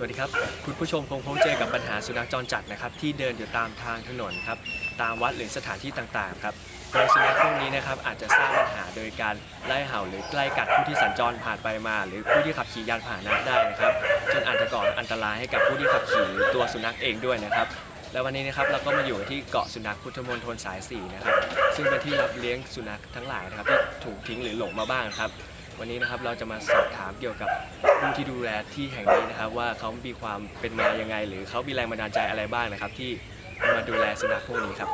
สวัสดีครับ คุณผู้ชมคงพบเจอกับปัญหาสุนัขจรจัดนะครับ ที่เดินอยู่ตามทางถนนครับ ตามวัดหรือสถานที่ต่างๆครับโดยสุนัขพวกนี้นะครับอาจจะสร้างปัญหาโดยการไล่เห่าหรือใกล้กัดผู้ที่สัญจรผ่านไปมา หรือผู้ที่ขับขี่ยานพาหนะได้นะครับจนอาจจะก่ออันตรายให้กับผู้ที่ขับขี่หรือตัวสุนัขเองด้วยนะครับ และวันนี้นะครับเราก็มาอยู่ที่เกาะสุนัขพุทธมณฑลสาย4นะครับซึ่งเป็นที่รับเลี้ยงสุนัขทั้งหลายนะครับที่ถูกทิ้งหรือหลงมาบ้างครับ วันนี้นะครับเราจะมาสอบถามเกี่ยวกับผู้ที่ดูแลที่แห่งนี้นะครับว่าเขามีความเป็นมายังไง หรือเขามีแรงบันดาลใจอะไรบ้างนะครับ ที่มาดูแลสุนัขพวกนี้ครับ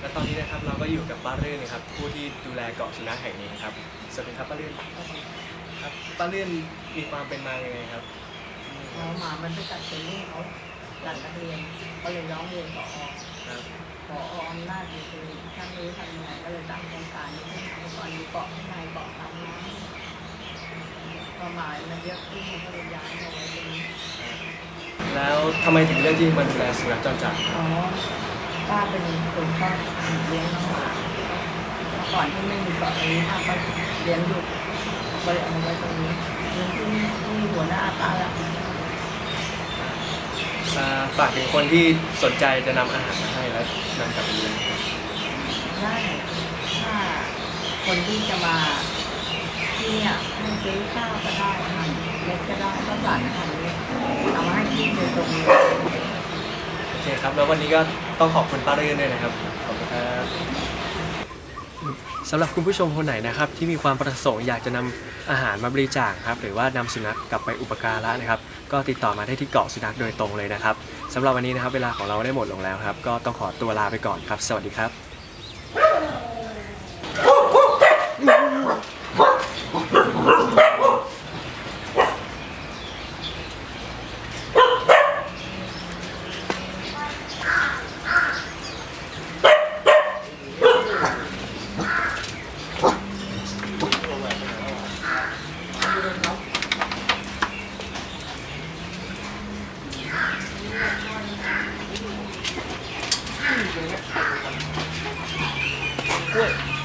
และตอนนี้นะครับเราก็อยู่กับป้าเรื่อนนะครับ ผู้ที่ดูแลเกาะสุนัขแห่งนี้ครับสวัสดีครับป้าเรื่อนครับป้าเรื่อนมีความเป็นมายังไงครับเอาหมามันไปกัดเซนนี่เขากัดนักเรียนก็เลยร้องเรียนต่อครับพออำนาจดีคือท่านรู้ทำยังไง ให้ทำก่อนมีเกาะข้างในเกาะทำน้ำก็หมายมันเยอะขึ้นมันก็เลยย้ายมาไว้ตรงนี้แล้วทำไมถึงเลือกที่มาดูแลสุนัขจรจัดอ๋อป้าเป็นคนชอบเลี้ยงน้องหมาเมื่อก่อนที่ไม่มีเกาะนี้ป้าก็เลี้ยงอยู่ก็เลยเอามาไว้ตรงนี้เลี้ยงที่ที่หัวหน้าตาละอ่าฝากถึงคนที่สนใจจะนำอาหารมาให้แล้วนำกลับไปเลี้ยง ได้ถ้า คนที่จะมาที่เนี่ยให้ซื้อข้าวก็ได้อาหารเล็กก็ได้ก็สารอาหารเล็กเอามาให้ที่โดยตรงเลยโอเคครับ แล้ววันนี้ก็ต้องขอบคุณป้าเรื่อนด้วยนะครับ ขอบคุณครับสำหรับคุณผู้ชมคนไหนนะครับ ที่มีความประสงค์อยากจะนำอาหารมาบริจาคครับ หรือว่านำสุนัขกลับไปอุปการะนะครับ ก็ติดต่อมาได้ที่เกาะสุนัขโดยตรงเลยนะครับสำหรับวันนี้นะครับ เวลาของเราได้หมดลงแล้วครับ ก็ต้องขอตัวลาไปก่อนครับ สวัสดีครับ เ